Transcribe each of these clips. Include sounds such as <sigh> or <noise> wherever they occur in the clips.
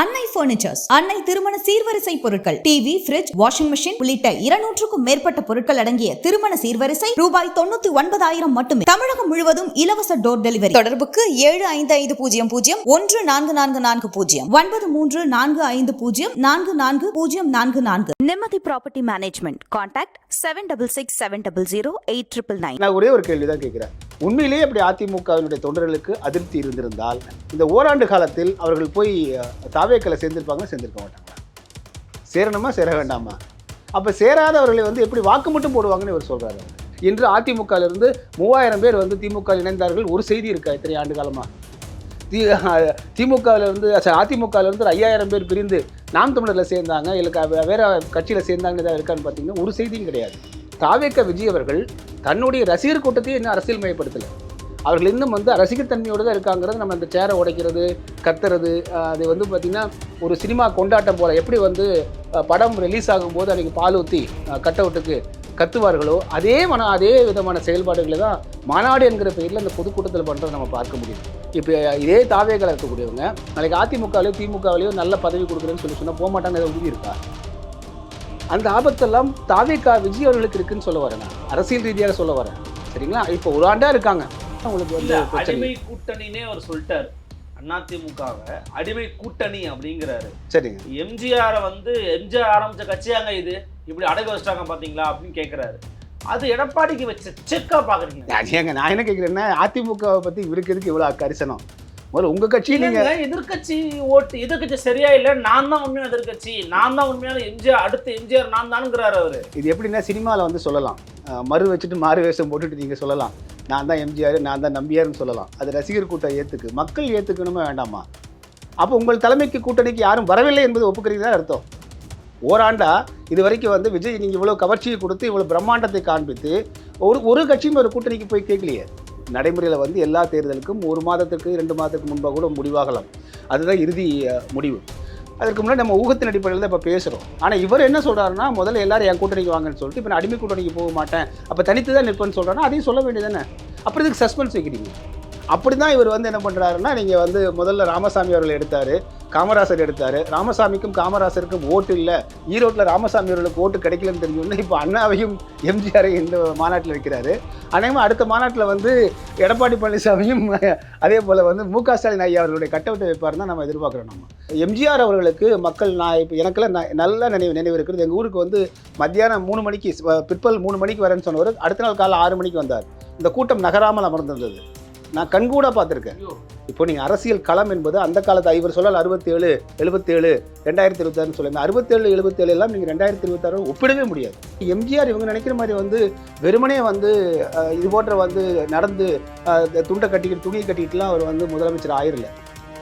அன்னை பர்னிச்சர்ஸ் அன்னை திருமண சீர்வரிசை பொருட்கள் டிவி ஃபிரிட்ஜ் வாஷிங் மிஷின் உள்ளிட்ட இருநூற்றுக்கும் மேற்பட்ட பொருட்கள் அடங்கிய திருமண சீர்வரிசை ரூபாய் தொண்ணூத்தி ஒன்பதாயிரம் மட்டுமே. தமிழகம் முழுவதும் இலவச டோர் டெலிவரி தொடர்புக்கு ஏழு ஐந்து ஐந்து பூஜ்ஜியம் பூஜ்ஜியம் ஒன்று நான்கு நான்கு நான்கு பூஜ்ஜியம் ஒன்பது மூன்று நான்கு ஐந்து பூஜ்ஜியம் நான்கு நான்கு பூஜ்ஜியம் நான்கு நான்கு. Nimmathi property management contact seven double six seven double zero eight triple nine நான் ஒரே ஒரு கேள்வி தான் கேட்குறேன். உண்மையிலேயே அப்படி அதிமுகவினுடைய தொண்டர்களுக்கு அதிருப்தி இருந்திருந்தால் இந்த ஓராண்டு காலத்தில் அவர்கள் போய் தாவேக்களை சேர்ந்திருப்பாங்களா? சேர்ந்திருக்க மாட்டாங்களா? சேரணுமா? சேர வேண்டாமா? அப்போ சேராதவர்களை வந்து எப்படி வாக்கு மட்டும் போடுவாங்கன்னு இவர் சொல்கிறாரு இன்று அதிமுகவிலிருந்து மூவாயிரம் பேர் வந்து திமுக இணைந்தார்கள். ஒரு செய்தி இருக்கா இத்தனை ஆண்டு காலமாக தி திமுகவிலிருந்து அதிமுகவிலிருந்து ஒரு ஐயாயிரம் பேர் பிரிந்து நாம் தமிழரில் சேர்ந்தாங்க. இல்லை வேற கட்சியில் சேர்ந்தாங்கன்னு ஏதாவது இருக்கான்னு பார்த்தீங்கன்னா ஒரு செய்தியும் கிடையாது. தாவேக்க விஜய் அவர்கள் தன்னுடைய ரசிகர் கூட்டத்தையும் இன்னும் அரசியல் மையப்படுத்தலை. அவர்கள் இன்னும் வந்து ரசிகத்தன்மையோடு தான் இருக்காங்கிறது நம்ம அந்த சேரை உடைக்கிறது கத்துறது அது வந்து பார்த்திங்கன்னா ஒரு சினிமா கொண்டாட்டம் போல் எப்படி வந்து படம் ரிலீஸ் ஆகும்போது அன்றைக்கி பால் ஊற்றி கட் அவுட்டுக்கு கத்துவார்களோ அதே மன அதே விதமான செயல்பாடுகளை தான் மாநாடு என்கிற பெயரில் அந்த பொதுக்கூட்டத்தில் பண்ணுறதை நம்ம பார்க்க முடியும். இப்போ இதே தாவேகளை இருக்கக்கூடியவங்க நாளைக்கு அதிமுகவிலையோ திமுகவிலையோ நல்ல பதவி கொடுக்குறேன்னு சொல்லி சொன்னால் போக மாட்டாங்க அதை உறுதி இருக்கா? அந்த ஆபத்தெல்லாம் தாவேகா விஜய் அவர்களுக்கு இருக்குன்னு சொல்ல வரேன் அரசியல் ரீதியாக சொல்ல வரேன். சரிங்களா? இப்போ ஒரு ஆண்டாக இருக்காங்க. உங்களுக்கு இல்ல வந்து அடிமை கூட்டணினே அவர் சொல்லிட்டாரு. அதிமுகவை அடிமை கூட்டணி அப்படிங்கிறாரு. சரிங்க. எம்ஜிஆரை வந்து எம்ஜிஆர் ஆரம்பிச்ச கட்சியாங்க இது. இப்படி அடகு வச்சிட்டாங்க பாத்தீங்களா அப்படின்னு கேக்குறாரு. அது எடப்பாடிக்கு வச்ச செக்கா பாக்குறீங்க. ஏங்க நான் என்ன கேட்குறேன்னா அதிமுகவை பற்றி இவருக்கு எதுக்கு இவ்வளோ கரிசனம்? முதல்ல உங்கள் கட்சி நீங்கள் இல்லைங்க எதிர்க்கட்சி ஓட்டு எதிர்க்கட்சி சரியா இல்ல நான் தான் உண்மையான எதிர்க்கட்சி. நான் தான் உண்மையான எம்ஜிஆர் அடுத்த எம்ஜிஆர் நான் தானுங்கிறாரு அவரு. இது எப்படின்னா சினிமாவில் வந்து சொல்லலாம். மறு வச்சுட்டு மாறு வேஷம் போட்டுட்டு நீங்கள் சொல்லலாம். நான் தான் எம்ஜிஆர் நான் தான் நம்பியார்னு சொல்லலாம். அது ரசிகர் கூட்டம் ஏற்றுக்கு மக்கள் ஏற்றுக்கணுமே வேண்டாமா? அப்போ உங்கள் தலைமைக்கு கூட்டணிக்கு யாரும் வரவில்லை என்பது ஒப்புக்கிறீங்க அர்த்தம்? ஓராண்டா இது வரைக்கும் வந்து விஜய் நீங்கள் இவ்வளோ கவர்ச்சியை கொடுத்து இவ்வளோ பிரம்மாண்டத்தை காண்பித்து ஒரு ஒரு கட்சியும் ஒரு கூட்டணிக்கு போய் கேட்கலையே. நடைமுறையில் வந்து எல்லா தேர்தலுக்கும் ஒரு மாதத்துக்கு ரெண்டு மாதத்துக்கு முன்பாக கூட முடிவாகலாம். அதுதான் இறுதி முடிவு. அதற்கு முன்னாடி நம்ம ஊகத்தின் அடிப்படையில் தான் இப்போ பேசுகிறோம் ஆனால் இவர் என்ன சொல்கிறாருன்னா முதல்ல எல்லாரும் என் கூட்டணிக்கு வாங்கன்னு சொல்லிட்டு இப்போ நான் அடிமை கூட்டணிக்கு போக மாட்டேன். அப்போ தனித்து தான் நிற்பேன்னு சொல்கிறேன்னா அதையும் சொல்ல வேண்டியதானே அப்புறம் இதுக்கு சஸ்பென்ஸ் வைக்கிறீங்க? அப்படி தான் இவர் வந்து என்ன பண்ணுறாருன்னா நீங்கள் வந்து முதல்ல ராமசாமி அவர்கள் எடுத்தார் காமராசர் எடுத்தார். ராமசாமிக்கும் காமராசருக்கும் ஓட்டு இல்லை. ஈரோட்டில் ராமசாமி அவர்களுக்கு ஓட்டு கிடைக்கலன்னு தெரியும்னு இப்போ அண்ணாவையும் எம்ஜிஆரையும் இந்த மாநாட்டில் வைக்கிறாரு. அநேகமாக அடுத்த மாநாட்டில் வந்து எடப்பாடி பழனிசாமியும் அதே போல் வந்து மு க ஸ்டாலின் ஐயா அவர்களுடைய கட்டவுட்டை வைப்பார் தான் நம்ம எதிர்பார்க்குறோம் நம்ம. எம்ஜிஆர் அவர்களுக்கு மக்கள் நான் இப்போ எனக்கெல்லாம் ந- நல்ல நினைவு நினைவு இருக்கிறது எங்கள் ஊருக்கு வந்து மத்தியானம் மூணு மணிக்கு பிற்பல் பிற்பகல் மூணு மணிக்கு வரேன்னு சொன்னவர் அடுத்த நாள் காலை ஆறு மணிக்கு வந்தார். இந்த கூட்டம் நகராமல் அமர்ந்திருந்தது. நான் கண்கூட பார்த்துருக்கேன். இப்போ நீங்கள் அரசியல் களம் என்பது அந்த காலத்து இவர் சொல்லல அறுபத்தேழு எழுபத்தேழு ரெண்டாயிரத்தி இருபத்தாறுன்னு சொல்லுங்க. அறுபத்தேழு எழுபத்தேழு எல்லாம் நீங்கள் ரெண்டாயிரத்தி இருபத்தாறு ஒப்பிடவே முடியாது. எம்ஜிஆர் இவங்க நினைக்கிற மாதிரி வந்து வெறுமனே வந்து இது போன்ற வந்து நடந்து துண்டை கட்டிக்கிட்டு துணியை கட்டிக்கிட்டுலாம் அவர் வந்து முதலமைச்சர் ஆயிரல.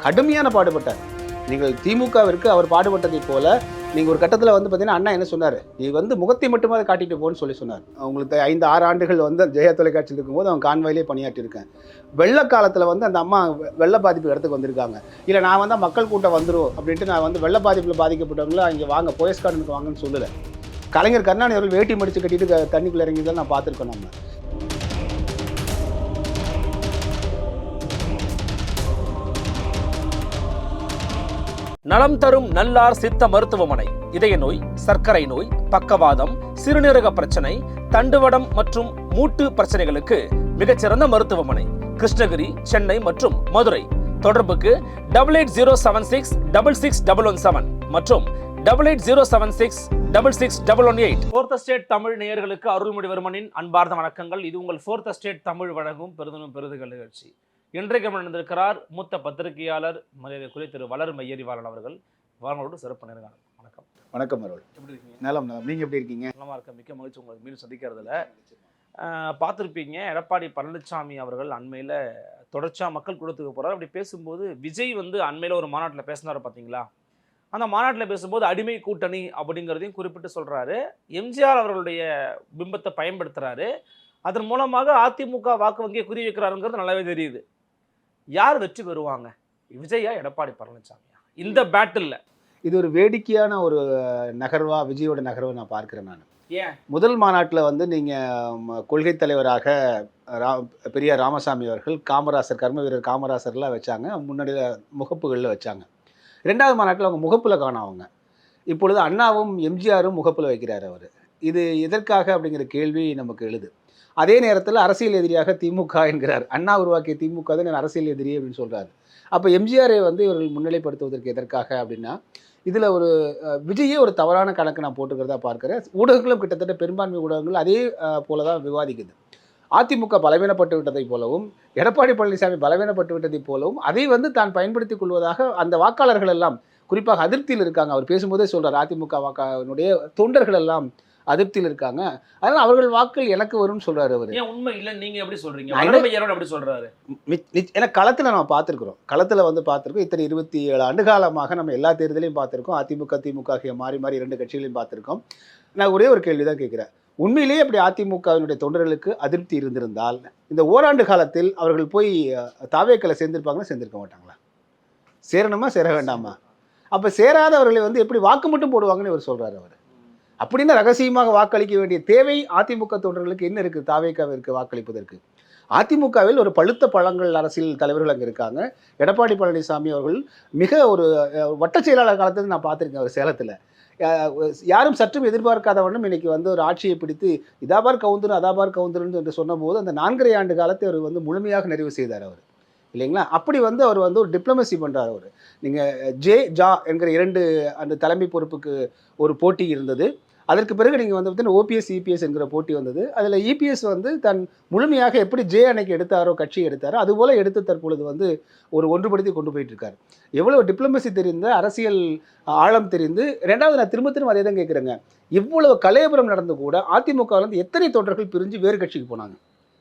கடுமையான பாடுபட்டார். நீங்கள் திமுகவிற்கு அவர் பாடுபட்டதைப் போல நீங்கள் ஒரு கட்டத்தில் வந்து பார்த்தீங்கன்னா அண்ணா என்ன சொன்னார்? நீ வந்து முகத்தை மட்டுமாவது காட்டிட்டு போன்னு சொல்லி சொன்னார். உங்களுக்கு ஐந்து ஆறு ஆண்டுகள் வந்து ஜெயா தொலைக்காட்சியில் இருக்கும்போது அவன் கான்வாயிலே பணியாற்றியிருக்கேன் வெள்ள காலத்தில் வந்து அந்த அம்மா வெள்ள பாதிப்பு இடத்துக்கு வந்திருக்காங்க. இல்லை நான் வந்து மக்கள் கூட்டம் வந்துடும் அப்படின்ட்டு நான் வந்து வெள்ள பாதிப்பில் பாதிக்கப்பட்டவங்கள இங்கே வாங்க போயஸ் கார்டனுக்கு வாங்கன்னு சொல்லலை. கலைஞர் கருணாநிதி அவர்கள் வேட்டி மடித்து கட்டிட்டு தண்ணிக்குள்ளே இறங்கி தான் நான் பார்த்துருக்கோம் நம்ம. நலம் தரும் நல்லார் சித்த மருத்துவமனை. இதய நோய் சர்க்கரை நோய் பக்கவாதம் சிறுநீரக பிரச்சனை தண்டுவடம் மற்றும் மூட்டு பிரச்சனைகளுக்கு மிகச்சிறந்த மருத்துவமனை. கிருஷ்ணகிரி சென்னை மற்றும் மதுரை. தொடர்புக்கு double eight zero seven six double six double one seven மற்றும் double eight zero seven six double six double one eight fourth state Tamil நேயர்களுக்கு அருள்மொழிவர்மனின் அன்பார்ந்த வணக்கங்கள். இது உங்கள் ஃபோர்த் ஸ்டேட் தமிழ் வழங்கும் பெருதனும் பெருதுகள் நிகழ்ச்சி. இன்றைக்கு நடந்திருக்கிறார் மூத்த பத்திரிகையாளர் மரியாதைக்குரிய திரு வளர் மையறிவாளன் அவர்கள். வாங்களோடு சிறப்பு நேர்காணல். வணக்கம். வணக்கம் அருள். எப்படி இருக்கீங்க? நலம் நலம். நீங்கள் எப்படி இருக்கீங்க? நலமா இருக்க மிக்க மகிழ்ச்சி. உங்களை மீண்டும் சந்திக்கிறதுல. பார்த்திருப்பீங்க எடப்பாடி பழனிசாமி அவர்கள் அண்மையில் தொடர்ச்சியாக மக்கள் கூடத்துக்கு போகிறார் அப்படி பேசும்போது விஜய் வந்து அண்மையில் ஒரு மாநாட்டில் பேசினார் பார்த்தீங்களா அந்த மாநாட்டில் பேசும்போது அடிமை கூட்டணி அப்படிங்கிறதையும் குறிப்பிட்டு சொல்கிறாரு எம்ஜிஆர் அவர்களுடைய பிம்பத்தை பயன்படுத்துகிறாரு அதன் மூலமாக அதிமுக வாக்கு வங்கியை குறி வைக்கிறாருங்கிறது நல்லாவே தெரியுது. யார் வெற்றி பெறுவாங்க? விஜயா எடப்பாடி பழனிசாமியா இந்த பேட்டில் இது ஒரு வேடிக்கையான ஒரு நகர்வா விஜயோட நகர்வை நான் பார்க்கிறேன் நான். ஏன்? முதல் மாநாட்டில் வந்து நீங்கள் கொள்கை தலைவராக ரா பெரியார் ராமசாமி அவர்கள் காமராசர் கர்ம வீரர் காமராசர்லாம் வச்சாங்க. முன்னாடி முகப்புகளில் வச்சாங்க. ரெண்டாவது மாநாட்டில் அவங்க முகப்பில் காணோம் அவங்க இப்பொழுது அண்ணாவும் எம்ஜிஆரும் முகப்பில் வைக்கிறார் அவர். இது எதற்காக அப்படிங்கிற கேள்வி நமக்கு எழுது. அதே நேரத்தில் அரசியல் எதிரியாக திமுக என்கிறார். அண்ணா உருவாக்கிய திமுக தான் அரசியல் எதிரி அப்படின்னு சொல்கிறார் அப்போ எம்ஜிஆரை வந்து இவர்கள் முன்னிலைப்படுத்துவதற்கு எதற்காக அப்படின்னா இதில் ஒரு விஜயே ஒரு தவறான கணக்கு நான் போட்டுக்கிறதா பார்க்குறேன். ஊடகங்களும் கிட்டத்தட்ட பெரும்பான்மை ஊடகங்கள் அதே போல தான் விவாதிக்குது. அதிமுக பலவீனப்பட்டு விட்டதைப் போலவும் எடப்பாடி பழனிசாமி பலவீனப்பட்டு விட்டதைப் போலவும் அதை வந்து தான் பயன்படுத்திக் கொள்வதாக அந்த வாக்காளர்கள் எல்லாம் குறிப்பாக அதிருப்தியில் இருக்காங்க. அவர் பேசும்போதே சொல்கிறார் அதிமுக வாக்காளனுடைய தொண்டர்கள் எல்லாம் அதிருப்தியில் இருக்காங்க. அதனால் அவர்கள் வாக்கள் எனக்கு வரும்னு சொல்றாரு அவர். உண்மை இல்லைன்னு நீங்க எப்படி சொல்றாரு? மிச்- நிச்- ஏன்னா களத்தில் நம்ம பார்த்துருக்குறோம். களத்தில் வந்து பார்த்துருக்கோம். இத்தனை இருபத்தி ஏழு ஆண்டு காலமாக நம்ம எல்லா தேர்தலையும் பார்த்துருக்கோம். அதிமுக திமுக ஆகிய மாறி மாறி இரண்டு கட்சிகளையும் பார்த்துருக்கோம். நான் ஒரே ஒரு கேள்வி தான் கேட்குறேன். உண்மையிலேயே அப்படி அதிமுகவினுடைய தொண்டர்களுக்கு அதிருப்தி இருந்திருந்தால் இந்த ஓராண்டு காலத்தில் அவர்கள் போய் தாவேக்களை சேர்ந்திருப்பாங்களா சேர்ந்திருக்க மாட்டாங்களா? சேரணுமா? சேர வேண்டாமா? அப்போ சேராதவர்களை வந்து எப்படி வாக்கு மட்டும் போடுவாங்கன்னு இவர் சொல்றாரு அவர். அப்படின்னு ரகசியமாக வாக்களிக்க வேண்டிய தேவை அதிமுக தொண்டர்களுக்கு என்ன இருக்குது தாவேக்காவிற்கு வாக்களிப்பதற்கு. அதிமுகவில் ஒரு பழுத்த பழங்கள் அரசியல் தலைவர்கள் அங்கே இருக்காங்க. எடப்பாடி பழனிசாமி அவர்கள் மிக ஒரு வட்ட வட்டச் செயலாளர் காலத்தில் நான் பார்த்துருக்கேன் அவர் சேலத்தில். யாரும் சற்றும் எதிர்பார்க்காதவனும் இன்னைக்கு வந்து ஒரு ஆட்சியை பிடித்து இதாபார் கவுந்தர் அதாபார் கவுந்தர்னு என்று சொன்னபோது அந்த நான்கரை ஆண்டு காலத்தை அவர் வந்து முழுமையாக நிறைவு செய்தார் அவர். இல்லைங்களா? அப்படி வந்து அவர் வந்து ஒரு டிப்ளமசி பண்ணுறார் அவர். நீங்கள் ஜே ஜா என்கிற இரண்டு அந்த தலைமை பொறுப்புக்கு ஒரு போட்டி இருந்தது. அதற்கு பிறகு நீங்கள் வந்து பார்த்தீங்கன்னா ஓபிஎஸ் இபிஎஸ் என்கிற போட்டி வந்தது. அதில் இபிஎஸ் வந்து தன் முழுமையாக எப்படி ஜே அன்னைக்கு எடுத்தாரோ கட்சி எடுத்தாரோ அதுபோல் எடுத்து தற்பொழுது வந்து ஒரு ஒன்றுபடுத்தி கொண்டு போயிட்டு இருக்காரு எவ்வளோ டிப்ளமசி தெரிந்த அரசியல் ஆழம் தெரிந்து ரெண்டாவது நான் திரும்ப திரும்ப அதே தான் கேட்குறேங்க இவ்வளவு கலையபுரம் நடந்து கூட அதிமுகவிலேருந்து எத்தனை தொண்டர்கள் பிரிஞ்சு வேறு கட்சிக்கு போனாங்க.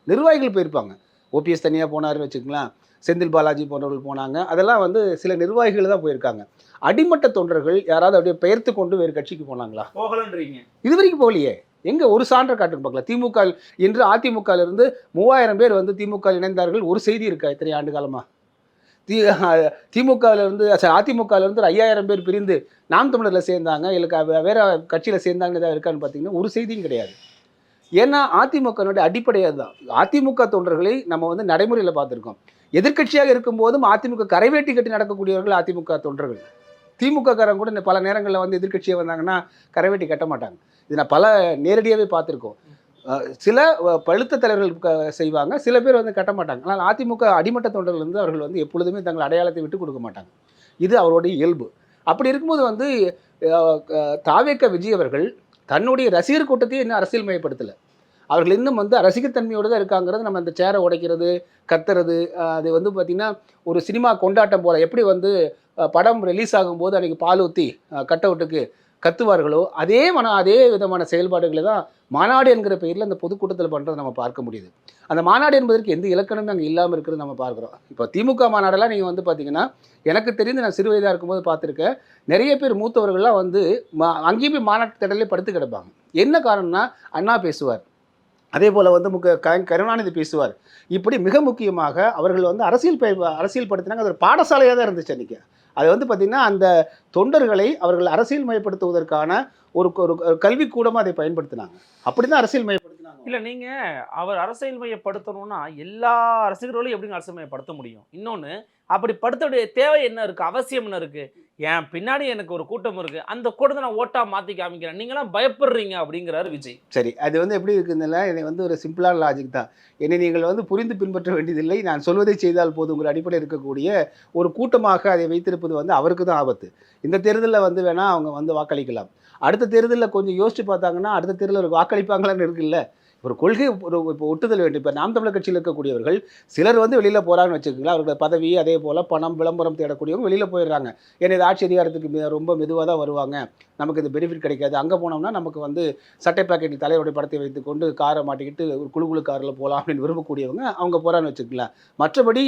நிர்வாகிகள் போயிருப்பாங்க. ஓபிஎஸ் தனியாக போனாருன்னு வச்சுக்கலாம் செந்தில் பாலாஜி போன்றவர்கள் போனாங்க. அதெல்லாம் வந்து சில நிர்வாகிகள் தான் போயிருக்காங்க. அடிமட்ட தொண்டர்கள் யாராவது அப்படியே பெயர்த்து கொண்டு வேறு கட்சிக்கு போனாங்களா? போகலன்றீங்க. இது வரைக்கும் போகலையே. எங்க ஒரு சான்ற காட்டுக்கு பார்க்கலாம். திமுக இன்று அதிமுக இருந்து மூவாயிரம் பேர் வந்து திமுக இணைந்தார்கள். ஒரு செய்தி இருக்கா இத்தனை ஆண்டு காலமா? தி திமுக இருந்து sorry, அதிமுக இருந்து ஒரு ஐயாயிரம் பேர் பிரிந்து நாம் தமிழர்ல சேர்ந்தாங்க இல்லை வேற கட்சியில சேர்ந்தாங்கன்னு ஏதாவது இருக்கான்னு பார்த்தீங்கன்னா ஒரு செய்தியும் கிடையாது. ஏன்னா அதிமுகனுடைய அடிப்படை அதுதான். அதிமுக தொண்டர்களை நம்ம வந்து நடைமுறையில் பார்த்துருக்கோம். எதிர்க்கட்சியாக இருக்கும்போதும் அதிமுக கரைவேட்டி கட்டி நடக்கக்கூடியவர்கள் அதிமுக தொண்டர்கள். திமுக காரங்க கூட பல நேரங்களில் வந்து எதிர்க்கட்சியாக வந்தாங்கன்னா கரைவேட்டி கட்ட மாட்டாங்க. இது நான் பல நேரடியாகவே பார்த்துருக்கோம். சில பழுத்த தலைவர்கள் செய்வாங்க. சில பேர் வந்து கட்ட மாட்டாங்க. ஆனால் அதிமுக அடிமட்ட தொண்டர்கள் வந்து அவர்கள் வந்து எப்பொழுதுமே தங்கள் அடையாளத்தை விட்டு கொடுக்க மாட்டாங்க. இது அவருடைய இயல்பு. அப்படி இருக்கும்போது வந்து தாவேக்க விஜய் அவர்கள் தன்னுடைய ரசிகர் கூட்டத்தையே இன்னும் அரசியல் மயப்படுத்தலை அவர்கள் இன்னும் வந்து ரசிகத்தன்மையோடு தான் இருக்காங்கிறது நம்ம அந்த சேரை உடைக்கிறது கத்துறது அது வந்து பார்த்திங்கன்னா ஒரு சினிமா கொண்டாட்டம் போல். எப்படி வந்து படம் ரிலீஸ் ஆகும்போது அன்றைக்கி பால் ஊற்றி கட் அவுட்டுக்கு கத்துவார்களோ அதே மன அதே விதமான செயல்பாடுகளை தான் மாநாடு என்கிற பெயரில் அந்த பொதுக்கூட்டத்தில் பண்ணுறதை நம்ம பார்க்க முடியுது. அந்த மாநாடு என்பதற்கு எந்த இலக்கணமும் அங்கே இல்லாமல் இருக்கிறது நம்ம பார்க்குறோம். இப்போ திமுக மாநாடெல்லாம் நீங்கள் வந்து பார்த்தீங்கன்னா எனக்கு தெரிந்து நான் சிறு வயதாக இருக்கும்போது பார்த்துருக்கேன். நிறைய பேர் மூத்தவர்கள்லாம் வந்து மா அங்கேயும் போய் மாநாட்டு திடலே படுத்து கிடப்பாங்க. என்ன காரணம்னா அண்ணா பேசுவார். அதே போல் வந்து முக க கருணாநிதி பேசுவார். இப்படி மிக முக்கியமாக அவர்கள் வந்து அரசியல் அரசியல் படுத்தினாங்க அது ஒரு பாடசாலையாக தான் இருந்துச்சு அன்றைக்கி அது வந்து பார்த்திங்கன்னா அந்த தொண்டர்களை அவர்கள் அரசியல் மயப்படுத்துவதற்கான ஒரு ஒரு ஒரு கல்விக்கூடமாக அதை பயன்படுத்தினாங்க. அப்படி தான் அரசியல் மயப்படுத்தினாங்க இல்லை நீங்கள் அவர் அரசியல் மையப்படுத்தணும்னா எல்லா ரசிகர்களையும் எப்படிங்க அரசியல் மையப்படுத்த முடியும்? இன்னொன்று அப்படி படுத்தோடைய தேவை என்ன இருக்குது அவசியம் என்ன இருக்குது என் பின்னாடி எனக்கு ஒரு கூட்டம் இருக்கு. அந்த கூட்டத்தை நான் ஓட்டா மாத்தி காமிக்கிறேன். நீங்களாம் பயப்படுறீங்க அப்படிங்கிறாரு விஜய். சரி அது வந்து எப்படி இருக்குதுன்னா என்னை வந்து ஒரு சிம்பிளான லாஜிக் தான். என்னை நீங்கள் வந்து புரிந்து பின்பற்ற வேண்டியதில்லை. நான் சொல்வதை செய்தால் போதுங்கிற அடிப்படையில் இருக்கக்கூடிய ஒரு கூட்டமாக அதை வைத்திருப்பது வந்து அவருக்கு தான் ஆபத்து. இந்த தேர்தலில் வந்து வேணால் அவங்க வந்து வாக்களிக்கலாம். அடுத்த தேர்தலில் கொஞ்சம் யோசிச்சு பார்த்தாங்கன்னா அடுத்த தேர்தலில் வாக்களிப்பாங்களான்னு இருக்குல்ல? ஒரு கொள்கை ஒரு இப்போ ஒட்டுதல் வேண்டும். இப்போ நாம் தமிழர் கட்சியில் இருக்கக்கூடியவர்கள் சிலர் வந்து வெளியில் போகிறாங்கன்னு வச்சுக்கோங்களேன். அவர்களோட பதவி அதே போல் பணம் விளம்பரம் தேடக்கூடியவங்க வெளியில் போயிடுறாங்க. ஏன்னா இது ஆட்சி அதிகாரத்துக்கு ரொம்ப மெதுவாக தான் வருவாங்க. நமக்கு இது பெனிஃபிட் கிடைக்காது. அங்கே போனோம்னா நமக்கு வந்து சட்டை பாக்கெட்டில் தலைவருடைய படத்தை வைத்துக்கொண்டு காரை மாட்டிக்கிட்டு ஒரு குழு குழு காரில் போகலாம் அப்படின்னு விரும்பக்கூடியவங்க அவங்க போகிறான்னு வச்சுக்கலாம் மற்றபடி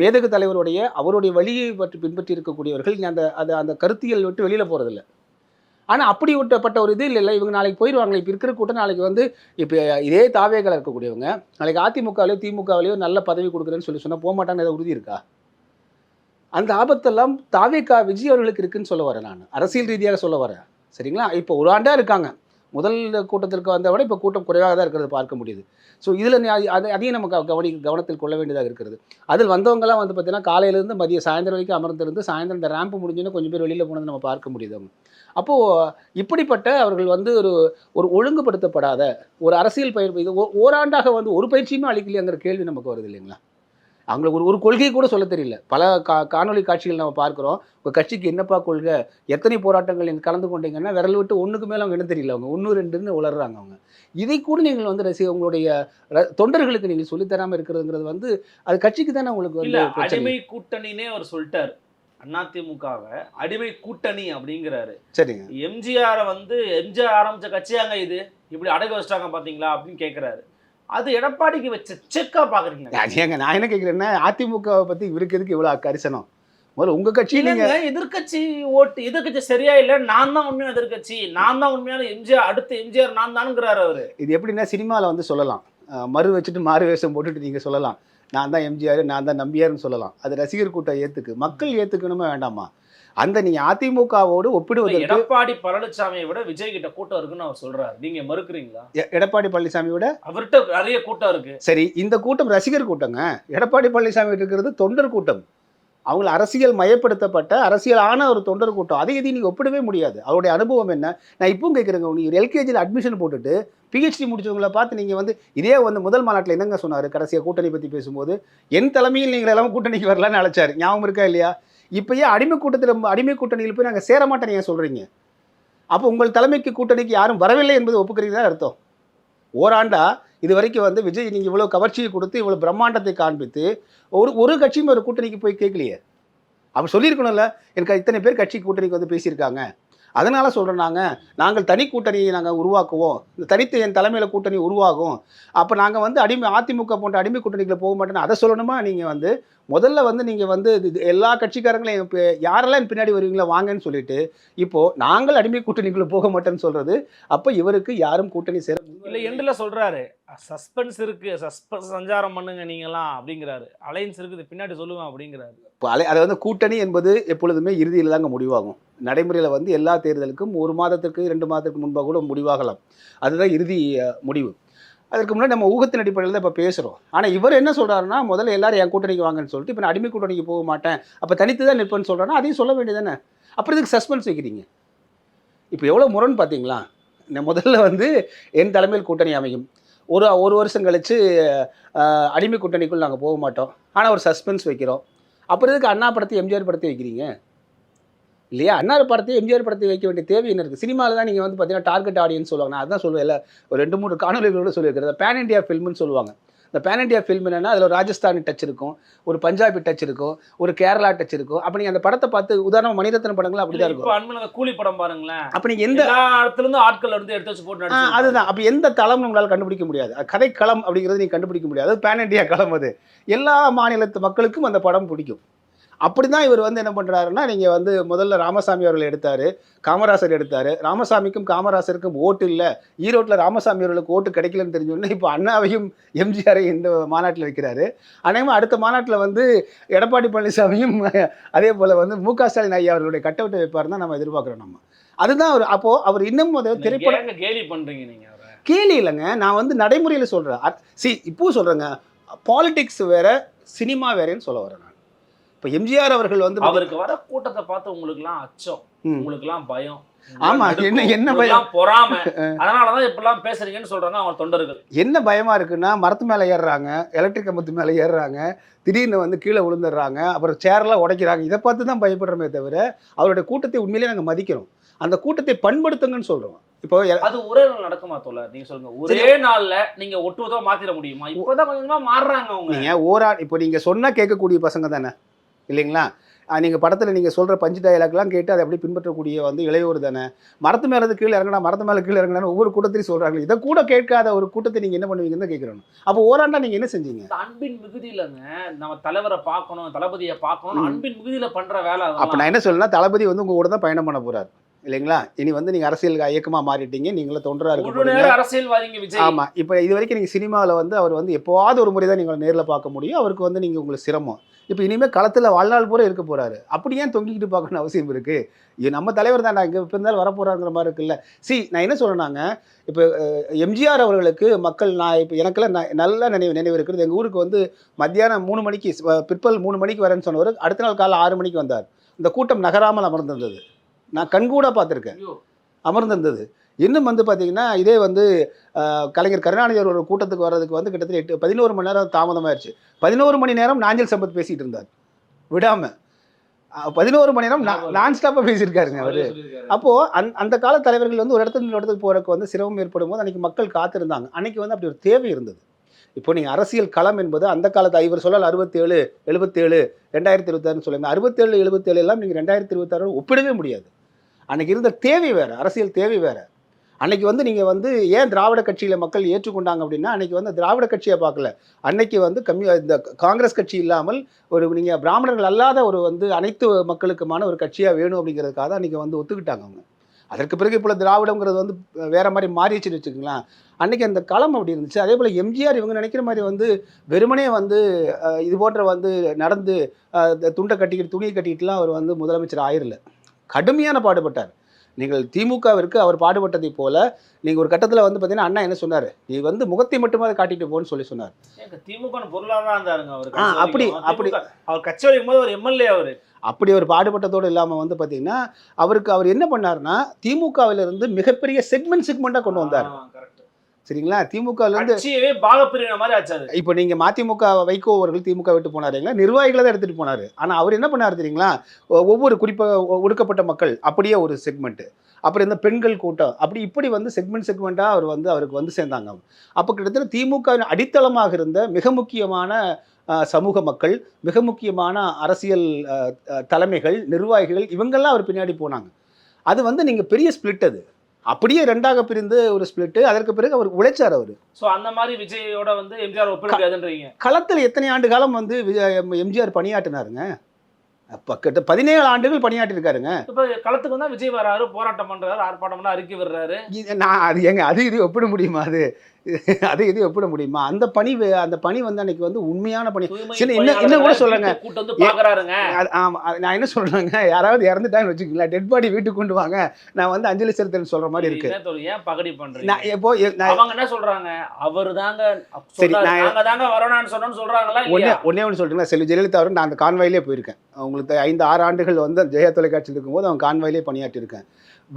மேதகு தலைவருடைய அவருடைய வழியை பற்றி பின்பற்றி இருக்கக்கூடியவர்கள் அந்த அந்த அந்த கருத்தியல் விட்டு வெளியில் போகிறதில்ல ஆனால் அப்படி விட்டப்பட்ட ஒரு இது இல்லை இவங்க நாளைக்கு போயிடுவாங்களே இப்போ இருக்கிற கூட்டம் நாளைக்கு வந்து இப்போ இதே தாவேக்கள் இருக்கக்கூடியவங்க நாளைக்கு அதிமுகவிலையோ திமுகவிலையோ நல்ல பதவி கொடுக்குறேன்னு சொல்லி சொன்னால் போக மாட்டான்னு ஏதாவது உறுதி இருக்கா? அந்த ஆபத்தெல்லாம் தாவேக்கா விஜய் அவர்களுக்கு இருக்குன்னு சொல்ல வரேன் நான். அரசியல் ரீதியாக சொல்ல வரேன். சரிங்களா? இப்போ ஒரு ஆண்டாக இருக்காங்க. முதல் கூட்டத்திற்கு வந்த விட இப்போ கூட்டம் குறைவாக தான் இருக்கிறது பார்க்க முடியுது. ஸோ இதில் அது அதையும் நம்ம கவனி கவனத்தில் கொள்ள வேண்டியதாக இருக்கிறது. அதில் வந்தவங்கலாம் வந்து பார்த்தீங்கன்னா காலையிலேருந்து மதியம் சாயந்தரம் வரைக்கும் அமர்ந்திருந்து சாயந்தரம் இந்த ரேம்ப் முடிஞ்சோன்னு கொஞ்சம் பேர் வெளியில் போனது நம்ம பார்க்க முடியுது. அப்போது இப்படிப்பட்ட அவர்கள் வந்து ஒரு ஒரு ஒழுங்குபடுத்தப்படாத ஒரு அரசியல் பயிர் இது ஓ- ஓராண்டாக வந்து ஒரு பயிற்சியுமே அளிக்கலையாங்கிற கேள்வி நமக்கு வருது இல்லைங்களா? அவங்களுக்கு ஒரு ஒரு கொள்கையை கூட சொல்ல தெரியல. பல கா காணொலி காட்சிகள் நம்ம பார்க்குறோம். உங்கள் கட்சிக்கு என்னப்பா கொள்கை? எத்தனை போராட்டங்கள் நீங்கள் கலந்து கொண்டீங்கன்னா விரல் விட்டு ஒன்றுக்கு மேலே அவங்க என்ன தெரியல அவங்க. ஒன்று ரெண்டுன்னு உளர்றாங்க அவங்க. இதை கூட நீங்கள் வந்து ரசி உங்களுடைய தொண்டர்களுக்கு நீங்கள் சொல்லித்தராமல் இருக்கிறதுங்கிறது வந்து அது கட்சிக்கு தானே உங்களுக்கு வந்து. அடிமை கூட்டணினே அவர் சொல்லிட்டாரு. அதிமுகவை அடிமை கூட்டணி அப்படிங்கிறாரு. சரிங்க. எம்ஜிஆரை வந்து எம்ஜிஆர் ஆரம்பிச்ச கட்சியாங்க இது. இப்படி அடகு வச்சிட்டாங்க பாத்தீங்களா அப்படின்னு கேக்குறாரு. அது எடப்பாடிக்கு வச்ச செக்கா பாக்குறீங்க. ஏங்க நான் என்ன கேட்குறேன்னா அதிமுகவை பற்றி இவருக்கு எதுக்கு இவ்வளோ கரிசனம்? முதல்ல உங்கள் கட்சி நீங்கள் இல்லைங்க எதிர்க்கட்சி ஓட்டு எதிர்க்கட்சி சரியா இல்ல நான் தான் உண்மையான எதிர்க்கட்சி நான் தான் உண்மையான எம்ஜிஆர் அடுத்த எம்ஜிஆர் நான் தானுங்கிறாரு அவரு. இது எப்படின்னா சினிமாவில் வந்து சொல்லலாம். மறு வச்சுட்டு மாறு வேஷம் போட்டுட்டு நீங்கள் சொல்லலாம். நான் தான் எம்ஜிஆர் நான் தான் நம்பியார்னு சொல்லலாம். அது ரசிகர் கூட்டம் ஏற்றுக்கு மக்கள் ஏற்றுக்கணுமே வேண்டாமா? அந்த நீங்கள் அதிமுகவோடு ஒப்பிடுவதற்கு எடப்பாடி பழனிசாமியை விட விஜய் கிட்ட கூட்டம் இருக்குன்னு அவர் சொல்றாரு. நீங்க மறுக்கிறீங்களா? எடப்பாடி பழனிசாமியோட அவர்கிட்ட நிறைய கூட்டம் இருக்கு. சரி இந்த கூட்டம் ரசிகர் கூட்டங்க. எடப்பாடி பழனிசாமி இருக்கிறது தொண்டர் கூட்டம். அவங்கள அரசியல் மயப்படுத்தப்பட்ட அரசியலான ஒரு தொண்டர் கூட்டம். அதை எதையும் நீங்கள் ஒப்பிடவே முடியாது. அவருடைய அனுபவம் என்ன? நான் இப்பவும் கேட்குறேங்க நீங்கள் எல்கேஜியில் அட்மிஷன் போட்டுட்டு பிஹெச்டி முடிச்சவங்களை பார்த்து நீங்கள் வந்து இதே வந்து முதல் மாநாட்டில் என்னங்க சொன்னார்? கடைசியாக கூட்டணி பற்றி பேசும்போது என் தலைமையில் நீங்கள் எல்லாம் கூட்டணிக்கு வரலான்னு அழைச்சார். ஞாபகம் இருக்கா இல்லையா? இப்போயே அடிமை கூட்டத்தில் அடிமை கூட்டணியில் போய் நாங்கள் சேரமாட்டேன் ஏன் சொல்கிறீங்க அப்போ உங்கள் தலைமைக்கு கூட்டணிக்கு யாரும் வரவில்லை என்பது ஒப்புக்கிறீங்க அர்த்தம்? ஓராண்டா இது வரைக்கும் வந்து விஜய் நீங்கள் இவ்வளோ கவர்ச்சியை கொடுத்து இவ்வளோ பிரம்மாண்டத்தை காண்பித்து ஒரு ஒரு கட்சியும் ஒரு கூட்டணிக்கு போய் கேட்கலையே. அப்படி சொல்லியிருக்கணும்ல எனக்கு இத்தனை பேர் கட்சி கூட்டணிக்கு வந்து பேசியிருக்காங்க. அதனால சொல்கிறோம் நாங்கள் நாங்கள் தனி கூட்டணியை நாங்கள் உருவாக்குவோம். இந்த தனித்து என் தலைமையில் கூட்டணி உருவாகும். அப்போ நாங்கள் வந்து அடிமை அதிமுக போன்ற அடிமை கூட்டணிகளை போக மாட்டேன்னு அதை சொல்லணுமா? நீங்கள் வந்து முதல்ல வந்து நீங்கள் வந்து எல்லா கட்சிக்காரங்களையும் இப்போ யாரெல்லாம் பின்னாடி வருவீங்களோ வாங்கன்னு சொல்லிட்டு இப்போது நாங்கள் அடிமை கூட்டணிக்குள்ளே போக மாட்டேன்னு சொல்கிறது அப்போ இவருக்கு யாரும் கூட்டணி சேர இல்ல எண்டுல சொல்றாரு சஸ்பென்ஸ் இருக்கு சஸ்பென்ஸ் சஞ்சாரம் பண்ணுங்க நீங்கலாம் அப்படிங்கிறாரு. அலைன்ஸ் இருக்குது பின்னாடி சொல்லுவேன் அப்படிங்கிறாரு. இப்போ அலை அதை வந்து கூட்டணி என்பது எப்பொழுதுமே இறுதியில் தாங்க முடிவாகும். நடைமுறையில் வந்து எல்லா தேர்தலுக்கும் ஒரு மாதத்திற்கு ரெண்டு மாதத்துக்கு முன்பாக கூட முடிவாகலாம். அதுதான் இறுதி முடிவு. அதற்கு முன்னாடி நம்ம ஊகத்தின் அடிப்படையில் தான் இப்போ பேசுகிறோம் ஆனால் இவர் என்ன சொல்கிறாருன்னா முதல்ல எல்லாரும் என் கூட்டணிக்கு வாங்கன்னு சொல்லிட்டு இப்போ நான் அடிமை கூட்டணிக்கு போக மாட்டேன். அப்போ தனித்து தான் நிற்பேன்னு சொல்கிறேன்னா அதையும் சொல்ல வேண்டியதானே அப்புறம் இதுக்கு சஸ்பென்ஸ் வைக்கிறீங்க. இப்போ எவ்வளோ முரண் பார்த்தீங்களா நான் முதல்ல வந்து என் தலைமையில் கூட்டணி அமையும். ஒரு ஒரு வருஷம் கழித்து அடிமை கூட்டணிக்குள் நாங்கள் போக மாட்டோம். ஆனால் ஒரு சஸ்பென்ஸ் வைக்கிறோம். அப்புறம் இதுக்கு அண்ணா படத்தை எம்ஜிஆர் படத்தை வைக்கிறீங்க. இல்லையா? அண்ணா படத்தை எம்ஜிஆர் படத்தை வைக்க வேண்டிய தேவை என்ன இருக்குது சினிமாவில் தான் நீங்கள் வந்து பார்த்தீங்கன்னா டார்கெட் ஆடியன்ஸ் சொல்லுவாங்க. நான் அதான் சொல்லுவேன் இல்லை ஒரு ரெண்டு மூணு காணொலிகளோட சொல்லியிருக்கிறது பேன் இண்டியா ஃபில்ம்னு சொல்லுவாங்க. இந்த பேன் இண்டியா ஃபில்ம் என்னன்னா அதில் ஒரு ராஜஸ்தானி டச் இருக்கும் ஒரு பஞ்சாபி டச் இருக்கும் ஒரு கேரளா டச் இருக்கும். அப்போ நீங்கள் அந்த படத்தை பார்த்து உதாரணம் மணிரத்னம் படங்கள் அப்படி தான் இருக்கும். கூலி படம் பாருங்களேன். அப்போ நீங்கள் எந்த எல்லா இடத்துல இருந்து ஆட்கள் வந்து எடுத்து வச்சு போட்டு அதுதான். அப்போ எந்த களம் உங்களால் கண்டுபிடிக்க முடியாது. கதை களம் அப்படிங்கிறது நீங்கள் கண்டுபிடிக்க முடியாது. அது பேன் இண்டியா களம் அது. எல்லா மாநிலத்து மக்களுக்கும் அந்த படம் பிடிக்கும். அப்படி தான் இவர் வந்து என்ன பண்ணுறாருன்னா நீங்கள் வந்து முதல்ல ராமசாமி அவர்கள் எடுத்தார் காமராசர் எடுத்தார். ராமசாமிக்கும் காமராசருக்கும் ஓட்டு இல்லை. ஈரோட்டில் ராமசாமி அவர்களுக்கு ஓட்டு கிடைக்கலன்னு தெரிஞ்சோடனே இப்போ அண்ணாவையும் எம்ஜிஆரையும் இந்த மாநாட்டில் வைக்கிறாரு. அநேகமாக அடுத்த மாநாட்டில் வந்து எடப்பாடி பழனிசாமியும் <laughs> அதே போல் வந்து மு க ஸ்டாலின் ஐயா அவர்களுடைய கட்டவுட்டை வைப்பார் தான் நம்ம எதிர்பார்க்குறோம் நம்ம. அதுதான் அவர் அப்போது அவர் இன்னும் திரைப்படம் கேலி பண்றீங்க நீங்க அவரை? கேலி இல்லைங்க. நான் வந்து நடைமுறையில் சொல்கிறேன் சி இப்போ சொல்கிறேங்க பாலிடிக்ஸ் வேற சினிமா வேறேன்னு சொல்ல வரேன் நான். இப்போ எம்ஜிஆர் அவர்கள் வந்து அவருக்கு வர கூட்டத்தை பார்த்து உங்களுக்கு எல்லாம் அச்சம் ம். உங்களுக்கு எல்லாம் பயம். ஆமா, என்ன- என்ன பயம்? பொறாம. <laughs> அதனாலதான் இப்பெல்லாம் பேசுறீங்கன்னு சொல்றாங்க அவங்க தொண்டர்கள். என்ன பயமாக இருக்குன்னா மரத்து மேலே ஏறுறாங்க எலக்ட்ரிக் கம்பத்து மேலே ஏறுறாங்க திடீர்னு வந்து கீழே விழுந்துடுறாங்க அப்புறம் சேர்லாம் உடைக்கிறாங்க. இதை பார்த்து தான் பயப்படுறோமே தவிர அவருடைய கூட்டத்தை உண்மையிலேயே நாங்கள் மதிக்கிறோம். அந்த கூட்டத்தை பண்படுத்துங்கன்னு சொல்கிறோம் இப்போ அது ஒரே நாள் நடக்குமா தோல நீங்க சொல்லுங்க. ஒரே நாள்ல நீங்க ஒட்டுமொத்தமா மாத்திர முடியுமா? இப்பதான் கொஞ்சம் மாறுறாங்க அவங்க. நீங்கள் ஓரா இப்போ நீங்கள் சொன்னால் கேட்கக்கூடிய பசங்க தானே? இல்லைங்களா? நீங்கள் படத்தில் நீங்கள் சொல்கிற பஞ்சு டயலாக்லாம் கேட்டு அதை அப்படியே பின்பற்றக்கூடிய வந்து இளையோர் தானே? மரத்து மேலே கீழே இறங்கினா மரத்து மேலே கீழே இறங்கினா ஒவ்வொரு கூட்டத்திலையும் சொல்கிறாங்க இதை கூட கேட்காத ஒரு கூட்டத்தை நீங்கள் என்ன பண்ணுவீங்கன்னு தான் கேட்குறோம். அப்போ ஓராண்டா நீங்கள் என்ன செஞ்சீங்க? அன்பின் மிகுதியிலங்க நம்ம தலைவரை பார்க்கணும் தளபதியை பார்க்கணும். அன்பின் மிகுதியில பண்ற வேலை அப்போ. நான் என்ன சொல்லணும்னா தளபதி வந்து உங்கள் கூட தான் பயணம் பண்ண போகிறார் இல்லைங்களா? இனி வந்து நீங்கள் அரசியல் இயக்கமாக மாறிட்டீங்க நீங்களும் தொண்டராக இருக்க அரசியல்வாதிங்க விஜய். ஆமாம் இப்போ இது வரைக்கும் நீங்கள் சினிமாவில் வந்து அவர் வந்து எப்போவாவது ஒரு முறை தான் நீங்கள் நேரில் பார்க்க முடியும். அவருக்கு வந்து நீங்கள் உங்களுக்கு சிரமம். இப்போ இனிமேல் களத்தில் வாழ்நாள் பூரா இருக்க போறாரு. அப்படி ஏன் தொங்கிக்கிட்டு பார்க்கணும் அவசியம் இருக்கு? இது நம்ம தலைவர் தான்? இங்கே இப்போ இருந்தாலும் வரப்போறாங்கிற மாதிரி இருக்குல்ல. சி நான் என்ன சொல்றேன்னாங்க இப்போ எம்ஜிஆர் அவர்களுக்கு மக்கள் நான் இப்போ எனக்கெல்லாம் நான் நல்ல நினைவு நினைவு இருக்கிறது. எங்கள் ஊருக்கு வந்து மத்தியானம் மூணு மணிக்கு அஹ், பிற்பகல் மூணு மணிக்கு வரேன்னு சொன்னவர் அடுத்த நாள் காலை ஆறு மணிக்கு வந்தார். இந்த கூட்டம் நகராமல் அமர்ந்திருந்தது. நான் கண்கூட பார்த்துருக்கேன். அமர்ந்திருந்தது. இன்னும் வந்து பார்த்தீங்கன்னா இதே வந்து கலைஞர் கருணாநிதி ஒரு கூட்டத்துக்கு வர்றதுக்கு வந்து கிட்டத்தட்ட எட்டு பதினோரு மணி நேரம் தாமதமாயிருச்சு. பதினோரு மணி நேரம் நாஞ்சல் சம்பத் பேசிட்டு இருந்தார். விடாம. அஹ், பதினோரு மணி நேரம் நான் ஸ்டாப்பாக பேசியிருக்காருங்க அவர் அப்போ அந் அந்த கால தலைவர்கள் வந்து ஒரு இடத்துல இன்னொரு இடத்துக்கு போறதுக்கு வந்து சிரமம் ஏற்படும் போது அன்னைக்கு மக்கள் காத்திருந்தாங்க. அன்னைக்கு வந்து அப்படி ஒரு தேவை இருந்தது. இப்போ நீங்க அரசியல் களம் என்பது அந்த காலத்து இவர் சொல்லல அறுபத்தேழு எழுபத்தேழு ரெண்டாயிரத்தி இருபத்தாறுன்னு சொல்லுங்க. அறுபத்தேழு எழுபத்தேழு எல்லாம் நீங்க ரெண்டாயிரத்தி இருபத்தாறு ஒப்பிடவே முடியாது. அன்னைக்கு இருந்த தேவை வேற அரசியல் தேவை வேற. அன்னைக்கு வந்து நீங்கள் வந்து ஏன் திராவிட கட்சியில் மக்கள் ஏற்றுக்கொண்டாங்க அப்படின்னா அன்னைக்கு வந்து திராவிட கட்சியை பார்க்கல. அன்னைக்கு வந்து கம்யூ இந்த காங்கிரஸ் கட்சி இல்லாமல் ஒரு நீங்கள் பிராமணர்கள் அல்லாத ஒரு வந்து அனைத்து மக்களுக்குமான ஒரு கட்சியாக வேணும் அப்படிங்கிறதுக்காக தான் அன்றைக்கி வந்து ஒத்துக்கிட்டாங்க அவங்க. அதற்கு பிறகு இப்போ திராவிடங்கிறது வந்து வேற மாதிரி மாறிடுச்சுன்னு வச்சுக்கோங்களேன். அன்னைக்கு அந்த களம் அப்படி இருந்துச்சு. அதே போல் எம்ஜிஆர் இவங்க நினைக்கிற மாதிரி வந்து வெறுமனே வந்து இது போன்ற வந்து நடந்து துண்டை கட்டிக்கிட்டு துணியை கட்டிக்கிட்டுலாம் அவர் வந்து முதலமைச்சர் ஆயிரல. கடுமையான பாடுபட்டார். நீங்கள் திமுகவிற்கு அவர் பாடுபட்டதை போல நீங்கள் ஒரு கட்டத்தில் வந்து பார்த்தீங்கன்னா அண்ணா என்ன சொன்னார்? நீ வந்து முகத்தை மட்டுமாவது காட்டிட்டு போன்னு சொல்லி சொன்னார். திமுக பொருளாதாரம் இருந்தாருங்க அவர். அப்படி, அப்படி. அவர் கட்சி வரைக்கும் போது ஒரு எம்எல்ஏ அவரு. அப்படி அவர் பாடுபட்டதோடு இல்லாமல் வந்து பார்த்தீங்கன்னா அவருக்கு அவர் என்ன பண்ணாருன்னா திமுகவிலிருந்து மிகப்பெரிய செக்மெண்ட் செக்மெண்ட்டாக கொண்டு வந்தார். சரிங்களா? திமுகவிலேருந்து கட்சியவே பாகப்பிரிவின மாதிரி ஆச்சாரு இப்போ நீங்க மதிமுக வைகோ அவர்கள் திமுக விட்டு போனாருங்களா நிர்வாகிகளை தான் எடுத்துட்டு போனாரு. ஆனா அவர் என்ன பண்ணாரு தெரியுங்களா? ஒவ்வொரு குறிப்பாக ஒடுக்கப்பட்ட மக்கள் அப்படியே ஒரு செக்மெண்ட் அப்புறம் இந்த பெண்கள் கூட்டம் அப்படி இப்படி வந்து செக்மெண்ட் செக்மெண்ட்டாக அவர் வந்து அவருக்கு வந்து சேர்ந்தாங்க அப்போ கிட்டத்தட்ட திமுக வின் அடித்தளமாக இருந்த மிக முக்கியமான சமூக மக்கள் மிக முக்கியமான அரசியல் தலைமைகள் நிர்வாகிகள் இவங்கெல்லாம் அவர் பின்னாடி போனாங்க. அது வந்து நீங்க பெரிய ஸ்பிளிட் அது. அப்படியே ரெண்டாக பிரிந்து ஒரு ஸ்பிளிட் அதற்கு பிறகு அவர் உழைச்சார் அவர். சோ அந்த மாதிரி விஜயோட வந்து எம்ஜிஆர் ஒப்பிட முடியாதுன்றீங்க. களத்தில் எத்தனை ஆண்டு காலம் வந்து எம்ஜிஆர் பணியாற்றினாருங்க? கிட்ட பதினேழு ஆண்டுகள் பணியாற்றிருக்காருங்க. இப்ப களத்துக்கு வந்தா விஜய் வராரு போராட்டம் பண்றாரு ஆர்ப்பாட்டம் பண்ண அறிக்கை விடுறாரு. இது நான் அது எங்க அது இது ஒப்பிட முடியுமா அது? <laughs> அது இது ஒப்பிட முடியுமா? அந்த பணி அந்த பணி வந்து அன்னைக்கு வந்து உண்மையான பணி. சரி, இன்னும் இன்னும் கூட சொல்லுங்க. நான் என்ன சொல்றேங்க? யாராவது இறந்துட்டாங்கன்னு வச்சுக்கோங்களேன் டெட் பாடி வீட்டுக்கு கொண்டு வாங்க. நான் வந்து அஞ்சலி செலுத்தேன்னு சொல்ற மாதிரி இருக்கு. ஏன் பகடி பண்றீங்க? நான் அவங்க என்ன சொல்றாங்க? அவர் தாங்க சரி, நான் தாங்க வரணும்னு சொன்னோம்னு சொல்றாங்களா ஒன்னே ஒன்னே ஒன்று சொல்லிட்டுங்களா செல்வி ஜெயலலிதா அவர்கள் நான் அந்த கான்வாயிலே போயிருக்கேன். உங்களுக்கு ஐந்து ஆறு ஆண்டுகள் வந்து ஜெயா தொலைக்காட்சியில் இருக்கும்போது அவங்க கான்வாயிலே பணியாற்றியிருக்கேன்.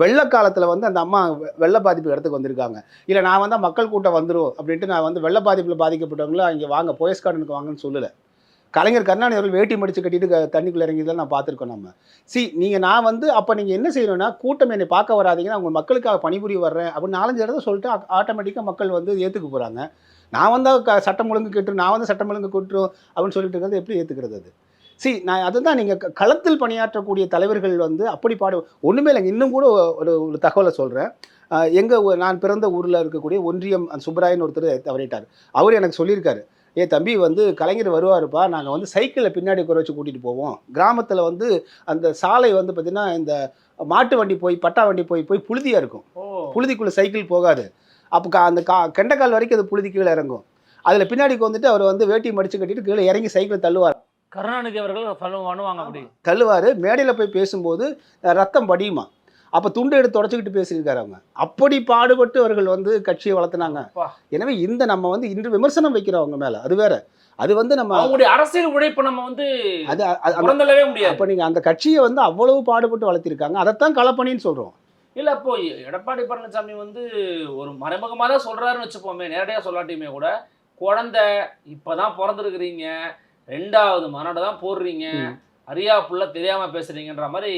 வெள்ள காலத்தில் வந்து அந்த அம்மா வெள்ள பாதிப்பு இடத்துக்கு வந்திருக்காங்க. இல்லை நான் வந்து மக்கள் கூட்டம் வந்துடும் அப்படின்ட்டு நான் வந்து வெள்ள பாதிப்பில் பாதிக்கப்பட்டவங்களும் இங்கே வாங்க போயஸ் கார்டனுக்கு வாங்கன்னு சொல்லலை. கலைஞர் கருணாநிதி அவர்கள் வேட்டி மடித்து கட்டிட்டு தண்ணிக்குள்ளே இறங்கியதெல்லாம் இறங்கிதான் நான் பார்த்துருக்கோம் நம்ம. சி நீங்கள் நான் வந்து அப்போ நீங்கள் என்ன செய்யணும்னா கூட்டம் என்னை பார்க்க வராதீங்கன்னா உங்கள் மக்களுக்காக பணிபுரிய வர்றேன் அப்படின்னு நாலஞ்சு இடத்த சொல்லிட்டு ஆட்டோமேட்டிக்காக மக்கள் வந்து ஏற்றுக்க போகிறாங்க நான் வந்து க சட்டம் ஒழுங்கு கேட்டு நான் வந்து சட்டம் ஒழுங்கு கூட்டுரும் அப்படின்னு சொல்லிட்டு இருக்கிறது எப்படி ஏற்றுக்கிறது அது? சி நான் அதுதான் நீங்கள் களத்தில் பணியாற்றக்கூடிய தலைவர்கள் வந்து அப்படி பாடு ஒன்றுமே இல்லைங்க. இன்னும் கூட ஒரு ஒரு தகவலை சொல்கிறேன் எங்கள் நான் பிறந்த ஊரில் இருக்கக்கூடிய ஒன்றியம் அந்த சுப்பராயன் ஒருத்தர் தவறிட்டார் அவர் எனக்கு சொல்லியிருக்காரு. ஏ தம்பி வந்து கலைஞர் வருவாருப்பா. நாங்கள் வந்து சைக்கிளில் பின்னாடி உட்கார வச்சு கூட்டிகிட்டு போவோம். கிராமத்தில் வந்து அந்த சாலை வந்து பார்த்திங்கன்னா இந்த மாட்டு வண்டி போய் பட்டா வண்டி போய் போய் புழுதியாக இருக்கும். புழுதிக்குள்ளே சைக்கிள் போகாது. அப்போ கா அந்த கா கெண்டைக்கால் வரைக்கும் அது புழுதி கீழே இறங்கும். அதில் பின்னாடிக்கு வந்துட்டு அவர் வந்து வேட்டி மடிச்சு கட்டிட்டு கீழே இறங்கி சைக்கிள் தள்ளுவார். கருணாநிதி அவர்கள் பண்ணுவாங்க அப்படி. தள்ளுவார். மேடையில் போய் பேசும்போது ரத்தம் படியுமா? அப்போ துண்டு எடுத்து தொடச்சிக்கிட்டு பேசியிருக்காரு அவங்க. அப்படி பாடுபட்டு அவர்கள் வந்து கட்சியை வளர்த்துனாங்க. எனவே இந்த நம்ம வந்து இன்று விமர்சனம் வைக்கிறோம் அவங்க மேலே. அது வேற. அது வந்து நம்ம அவங்களுடைய அரசியல் உழைப்பு நம்ம வந்து அது புறந்தள்ளவே முடியாது. அப்போ நீங்கள் அந்த கட்சியை வந்து அவ்வளவு பாடுபட்டு வளர்த்திருக்காங்க. அதைத்தான் களப்பணின்னு சொல்கிறோம் இல்ல அப்போ எடப்பாடி பழனிசாமி வந்து ஒரு மறைமுகமா தான் சொல்றாருன்னு வச்சுப்போமே. நேரடியா சொல்லாட்டியுமே கூட குழந்தை இப்பதான் பிறந்திருக்கிறீங்க. ரெண்டாவது மாநாடு தான் போடுறீங்க. அரியா புள்ள தெரியாம பேசுறீங்கன்ற மாதிரி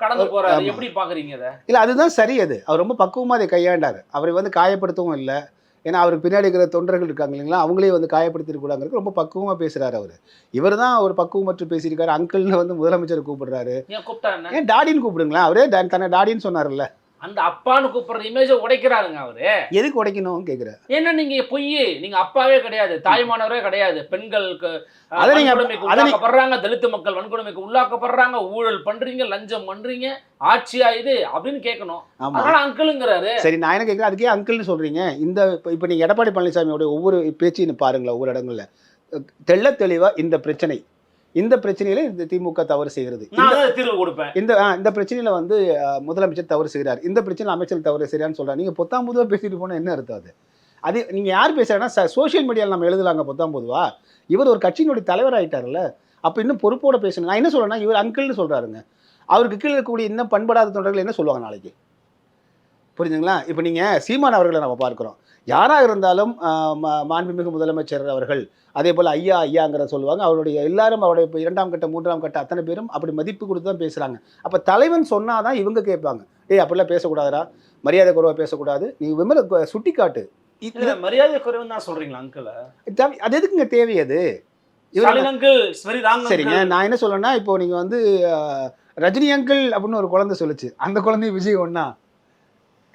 கடந்து போறாரு. எப்படி பாக்குறீங்க அதை இல்லை அதுதான் சரி அது. அவர் ரொம்ப பக்குவமாக அதை கையாண்டார். அவரை வந்து காயப்படுத்தவும் இல்லை. ஏன்னா அவருக்கு பின்னாடி இருக்கிற தொண்டர்கள் இருக்காங்க இல்லைங்களா? அவங்களே வந்து காயப்படுத்திருக்கூடாங்கிறது ரொம்ப பக்குவமாக பேசுகிறாரு அவர். இவர் தான் ஒரு பக்குவமற்று பேசியிருக்காரு. அங்கிள்னு வந்து முதலமைச்சர் கூப்பிடுறாரு. ஏன் டாடின்னு கூப்பிடுங்களேன். அவரே தன்னை டாடின்னு சொன்னார்ல அந்த அப்பான்னு கூப்பிடுற இமேஜை உடைக்கிறாருங்க அவரு. எதுக்கு உடைக்கணும் கேட்குறேன் ஏன்னா நீங்க பொய் நீங்க அப்பாவே கிடையாது தாய்மானவரே கிடையாது பெண்களுக்கு நீங்க- வன்கொடுமைக்கு உள்ளாக்கப்படுறாங்க தலித் மக்கள் வன்கொடுமைக்கு உள்ளாக்கப்படுறாங்க ஊழல் பண்றீங்க லஞ்சம் பண்றீங்க ஆட்சியா இது அப்படின்னு கேட்கணும். அதனால அங்கிளுங்கிறாரு. சரி நான் என்ன கேட்குறேன் அதுக்கே அங்கிள்னு சொல்கிறீங்க இந்த இப்போ நீங்கள் எடப்பாடி பழனிசாமியோட ஒவ்வொரு பேச்சையும் பாருங்களேன் ஒவ்வொரு இடங்களில். தெள்ள தெளிவாக இந்த பிரச்சனை இந்த பிரச்சனையில இந்த திமுக தவறு செய்கிறது. தீர்வு கொடுப்பேன். இந்த இந்த பிரச்சனையில வந்து முதலமைச்சர் தவறு செய்கிறார். இந்த பிரச்சனையில் அமைச்சர் தவறு செய்கிறான்னு சொல்றாரு. நீங்க பொத்தாம் பொதுவா பேசிட்டு போனா என்ன அர்த்தம் அது? அது நீங்க யார் பேசுறாங்கன்னா சோஷியல் மீடியாவில் நம்ம எழுதலாங்க பொத்தாம் பொதுவா இவர் ஒரு கட்சியினுடைய தலைவர் ஆயிட்டார்ல அப்ப இன்னும் பொறுப்போட பேசணும். நான் என்ன சொல்றேன்னா இவர் அங்கிள்னு சொல்றாருங்க. அவருக்கு கீழே இருக்கக்கூடிய இன்னும் பண்படாத தொண்டர்கள் என்ன சொல்லுவாங்க நாளைக்கு? புரிஞ்சுங்களா இப்போ நீங்க சீமான் அவர்களை நம்ம பார்க்கிறோம். யாராக இருந்தாலும் மாண்புமிகு முதலமைச்சர் அவர்கள் அதே போல் ஐயா ஐயாங்கிற சொல்லுவாங்க. அவருடைய எல்லாரும் அவருடைய இரண்டாம் கட்ட மூன்றாம் கட்ட அத்தனை பேரும் அப்படி மதிப்பு கொடுத்து தான் பேசுகிறாங்க அப்போ தலைவன் சொன்னாதான் இவங்க கேட்பாங்க. ஏய் அப்படிலாம் பேசக்கூடாதுடா. மரியாதை குறைவாக பேசக்கூடாது. நீ விமல சுட்டி காட்டு மரியாதை குறைவுன்னு தான் சொல்றீங்களா அங்கிள்? அது எதுக்குங்க தேவை அது? இவர் ஸ்டாலின் அங்கிள் வெரி ராங் சரிங்க நான் என்ன சொல்றேன்னா இப்போ நீங்க வந்து ரஜினி அங்கிள் அப்படின்னு ஒரு குழந்தை சொல்லுச்சு. அந்த குழந்தை விஜய் ஒண்ணா.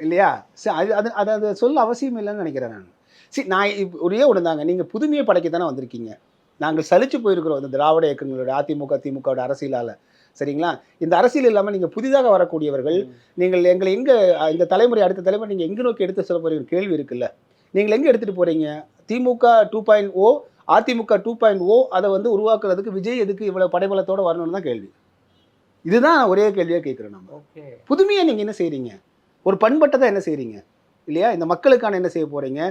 இல்லையா? சரி அது அது அது அது சொல்ல அவசியம் இல்லைன்னு நினைக்கிறேன் நான். சரி நான் இப்ப ஒரே ஒன்று தாங்க. நீங்கள் புதுமையை படைக்க தானே வந்திருக்கீங்க. நாங்கள் சலிச்சு போயிருக்கிறோம் இந்த திராவிட இயக்கங்களோட அதிமுக திமுகவோட அரசியலால். சரிங்களா? இந்த அரசியல் இல்லாமல் நீங்கள் புதிதாக வரக்கூடியவர்கள் நீங்கள் எங்களை எங்கே இந்த தலைமுறை அடுத்த தலைமுறை நீங்கள் எங்கே நோக்கி எடுத்து சொல்ல போகிற கேள்வி இருக்குல்ல? நீங்கள் எங்கே எடுத்துகிட்டு போகிறீங்க DMK two point O AIADMK two point O அதை வந்து உருவாக்குறதுக்கு விஜய் எதுக்கு இவ்வளோ படைபலத்தோட வரணும்னு தான் கேள்வி. இதுதான் நான் ஒரே கேள்வியாக கேட்குறேன் நம்ம ஓகே. புதுமையாக நீங்கள் என்ன செய்கிறீங்க ஒரு பண்பட்டதை என்ன செய்கிறீங்க இல்லையா? இந்த மக்களுக்கான என்ன செய்ய போகிறீங்க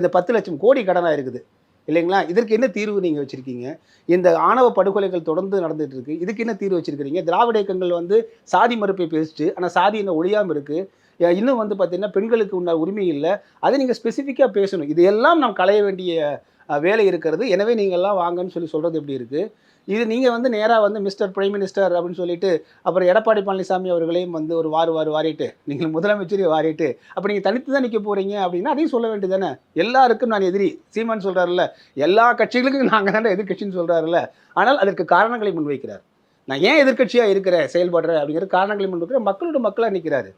இந்த பத்து லட்சம் கோடி கடனாக இருக்குது. இல்லைங்களா? இதற்கு என்ன தீர்வு நீங்கள் வச்சுருக்கீங்க? இந்த ஆணவ படுகொலைகள் தொடர்ந்து நடந்துகிட்டு இருக்குது இதுக்கு என்ன தீர்வு வச்சுருக்கிறீங்க? திராவிட இயக்கங்கள் வந்து சாதி மறுப்பை பேசிட்டு ஆனால் சாதி இன்னும் ஒழியாமல் இருக்குது இன்னும் வந்து பார்த்திங்கன்னா பெண்களுக்கு உண்டான உரிமை இல்லை. அதை நீங்கள் ஸ்பெசிஃபிக்காக பேசணும். இதையெல்லாம் நாம் களைய வேண்டிய வேலை இருக்கிறது. எனவே நீங்கள்லாம் வாங்கன்னு சொல்லி சொல்கிறது எப்படி இருக்குது இது நீங்கள் வந்து நேராக வந்து மிஸ்டர் பிரைம் மினிஸ்டர் அப்படின்னு சொல்லிட்டு அப்புறம் எடப்பாடி பழனிசாமி அவர்களையும் வந்து ஒரு வாரு வாரு வாரிட்டு நீங்கள் முதலமைச்சரையும் வாரிட்டு அப்போ நீங்கள் தனித்து தான் நிற்க போகிறீங்க அப்படின்னா அதையும் சொல்ல வேண்டியதானே எல்லாருக்கும் நான் எதிரி. சீமான் சொல்கிறாருல்ல எல்லா கட்சிகளுக்கும் நாங்கள் தானே எதிர்கட்சின்னு சொல்கிறாருல்ல ஆனால் அதற்கு காரணங்களை முன்வைக்கிறார். நான் ஏன் எதிர்க்கட்சியாக இருக்கிறேன் செயல்படுறேன் அப்படிங்கிற காரணங்களை முன்வைக்கிற மக்களோட மக்களாக நிற்கிறாரு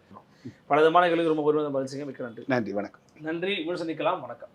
பல விதமான ரொம்ப பொறுமையாக பதில் மிக்க நன்றி. நன்றி வணக்கம். நன்றி. மீண்டும் சந்திக்கலாம். வணக்கம்.